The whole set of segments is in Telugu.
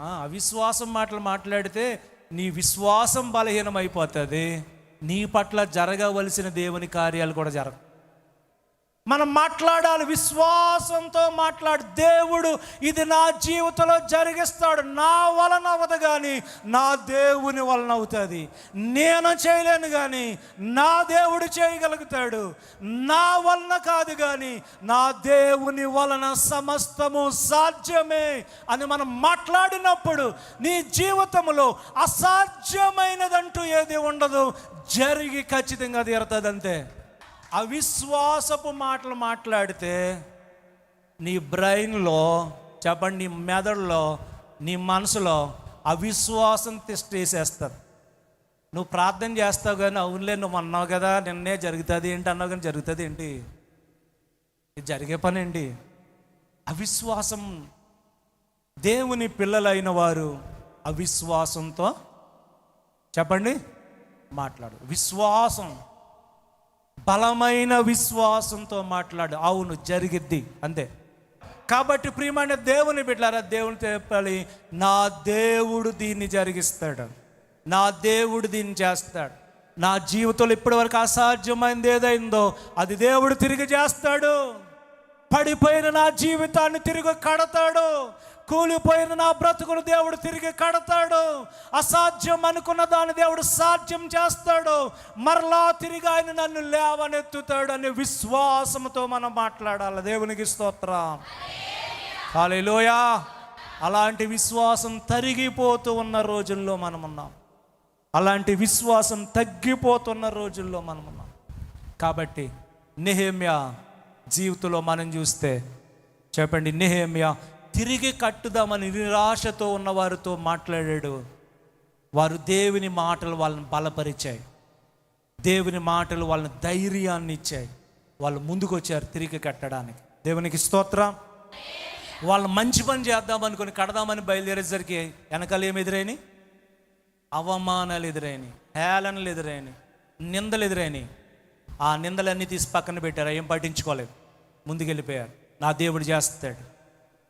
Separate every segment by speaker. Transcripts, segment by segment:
Speaker 1: అవిశ్వాసం మాటలు మాట్లాడితే నీ విశ్వాసం బలహీనమైపోతుంది. నీ పట్ల జరగవలసిన దేవుని కార్యాలు కూడా జరగ మనం మాట్లాడాలి విశ్వాసంతో మాట్లాడు. దేవుడు ఇది నా జీవితంలో జరిగిస్తాడు. నా వలన అవ్వదు కానీ నా దేవుని వలన అవుతుంది. నేను చేయలేను కానీ నా దేవుడు చేయగలుగుతాడు. నా వలన కాదు కానీ నా దేవుని వలన సమస్తము సాధ్యమే అని మనం మాట్లాడినప్పుడు నీ జీవితంలో అసాధ్యమైనదంటూ ఏది ఉండదు. జరిగి ఖచ్చితంగా తీరుతుంది అంతే అవిశ్వాసపు మాటలు మాట్లాడితే నీ బ్రెయిన్లో చెప్పండి నీ మెదడులో నీ మనసులో అవిశ్వాసం తిష్టేసేస్తుంది నువ్వు ప్రార్థన చేస్తావు కానీ అవునులే నువ్వు అన్నావు కదా నిన్నే జరుగుతుంది ఏంటి అన్నావు కానీ జరుగుతుంది ఏంటి? ఇది జరిగే పని ఏంటి? అవిశ్వాసం దేవుని పిల్లలైన వారు అవిశ్వాసంతో చెప్పండి మాట్లాడు. విశ్వాసం బలమైన విశ్వాసంతో మాట్లాడు. అవును జరిగిద్ది. అంతే. కాబట్టి ప్రియమైన దేవుని బిడ్డారా దేవుని చెప్పాలి నా దేవుడు దీన్ని జరిగిస్తాడు. నా దేవుడు దీన్ని చేస్తాడు. నా జీవితంలో ఇప్పటివరకు అసాధ్యమైనది ఏదైందో అది దేవుడు తిరిగి చేస్తాడు. పడిపోయిన నా జీవితాన్ని తిరిగి కడతాడు. కూలిపోయిన నా బ్రతుకును దేవుడు తిరిగి కడతాడు. అసాధ్యం అనుకున్న దాన్ని దేవుడు సాధ్యం చేస్తాడు. మరలా తిరిగి ఆయన నన్ను లేవనెత్తుతాడు అనే విశ్వాసంతో మనం మాట్లాడాలి. దేవునికి స్తోత్రం. హాలేలోయా అలాంటి విశ్వాసం తరిగిపోతూ ఉన్న రోజుల్లో మనం ఉన్నాం. అలాంటి విశ్వాసం తగ్గిపోతున్న రోజుల్లో మనం ఉన్నాం. కాబట్టి నెహేమ్య జీవితంలో మనం చూస్తే చెప్పండి నెహేమ్య తిరిగి కట్టుదామని నిరాశతో ఉన్న వారితో మాట్లాడాడు. వారు దేవుని మాటలు వాళ్ళని బలపరిచాయి. దేవుని మాటలు వాళ్ళని ధైర్యాన్ని ఇచ్చాయి. వాళ్ళు ముందుకు వచ్చారు తిరిగి కట్టడానికి. దేవునికి స్తోత్రం. వాళ్ళు మంచి పని చేద్దామనుకుని కడదామని బయలుదేరేసరికి వెనకాల ఏమి ఎదురైనాయి అవమానాలు ఎదురైని హేళనలు ఎదురైని నిందలు ఎదురైనాయి ఆ నిందలన్నీ తీసి పక్కన పెట్టారు. ఏం పట్టించుకోలేదు. ముందుకెళ్ళిపోయారు. నా దేవుడు చేస్తాడు.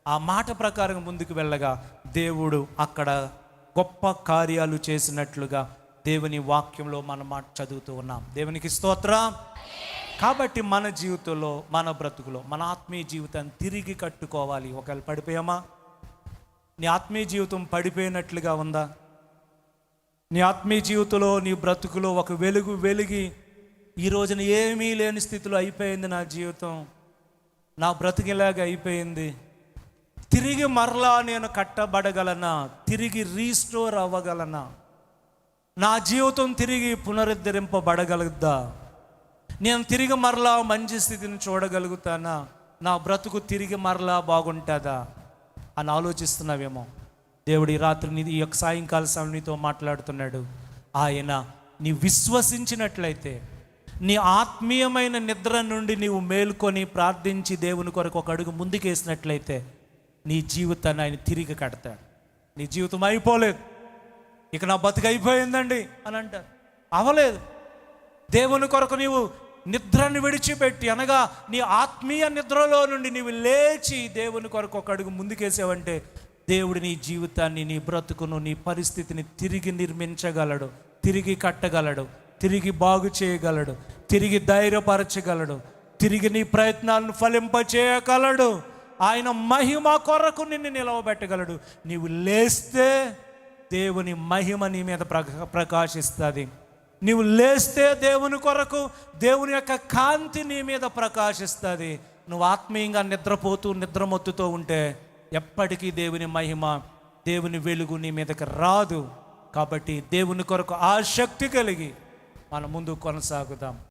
Speaker 1: ఆ మాట ప్రకారం ముందుకు వెళ్ళగా దేవుడు అక్కడ గొప్ప కార్యాలు చేసినట్లుగా దేవుని వాక్యంలో మనం మాట చదువుతూ ఉన్నాం. దేవునికి స్తోత్రం. కాబట్టి మన జీవితంలో మన బ్రతుకులో మన ఆత్మీయ జీవితాన్ని తిరిగి కట్టుకోవాలి. ఒకవేళ పడిపోయామా? నీ ఆత్మీయ జీవితం పడిపోయినట్లుగా ఉందా? నీ ఆత్మీయ జీవితంలో నీ బ్రతుకులో ఒక వెలుగు వెలిగి ఈ రోజున ఏమీ లేని స్థితిలో అయిపోయింది నా జీవితం. నా బ్రతికిలాగా అయిపోయింది. తిరిగి మరలా నేను కట్టబడగలనా? తిరిగి రీస్టోర్ అవ్వగలనా? నా జీవితం తిరిగి పునరుద్ధరింపబడగలుగుద్దా? నేను తిరిగి మరలా మంచి స్థితిని చూడగలుగుతానా? నా బ్రతుకు తిరిగి మరలా బాగుంటుందా? అని ఆలోచిస్తున్నావేమో. దేవుడు ఈ రాత్రి నీ ఈ యొక్క సాయంకాల సమయం నీతో మాట్లాడుతున్నాడు. ఆయన నీ విశ్వసించినట్లయితే నీ ఆత్మీయమైన నిద్ర నుండి నీవు మేల్కొని ప్రార్థించి దేవుని కొరకు ఒక అడుగు ముందుకేసినట్లయితే నీ జీవితాన్ని ఆయన తిరిగి కడతాడు. నీ జీవితం అయిపోలేదు. ఇక నా బతుకు అయిపోయిందండి అని అంటారు. అవలేదు. దేవుని కొరకు నీవు నిద్రను విడిచిపెట్టి అనగా నీ ఆత్మీయ నిద్రలో నుండి నీవు లేచి దేవుని కొరకు ఒక అడుగు ముందుకేసావంటే దేవుడు నీ జీవితాన్ని నీ బ్రతుకును నీ పరిస్థితిని తిరిగి నిర్మించగలడు. తిరిగి కట్టగలడు. తిరిగి బాగు చేయగలడు. తిరిగి ధైర్యపరచగలడు. తిరిగి నీ ప్రయత్నాలను ఫలింపచేయగలడు. ఆయన మహిమ కొరకు నిన్ను నిలవబెట్టగలడు. నీవు లేస్తే దేవుని మహిమ నీ మీద ప్రకాశిస్తుంది. నీవు లేస్తే దేవుని కొరకు దేవుని యొక్క కాంతి నీ మీద ప్రకాశిస్తుంది. నువ్వు ఆత్మీయంగా నిద్రపోతూ నిద్రమొత్తుతూ ఉంటే ఎప్పటికీ దేవుని మహిమ దేవుని వెలుగు నీ మీదకి రాదు. కాబట్టి దేవుని కొరకు ఆసక్తి కలిగి మన ముందు కొనసాగుదాం.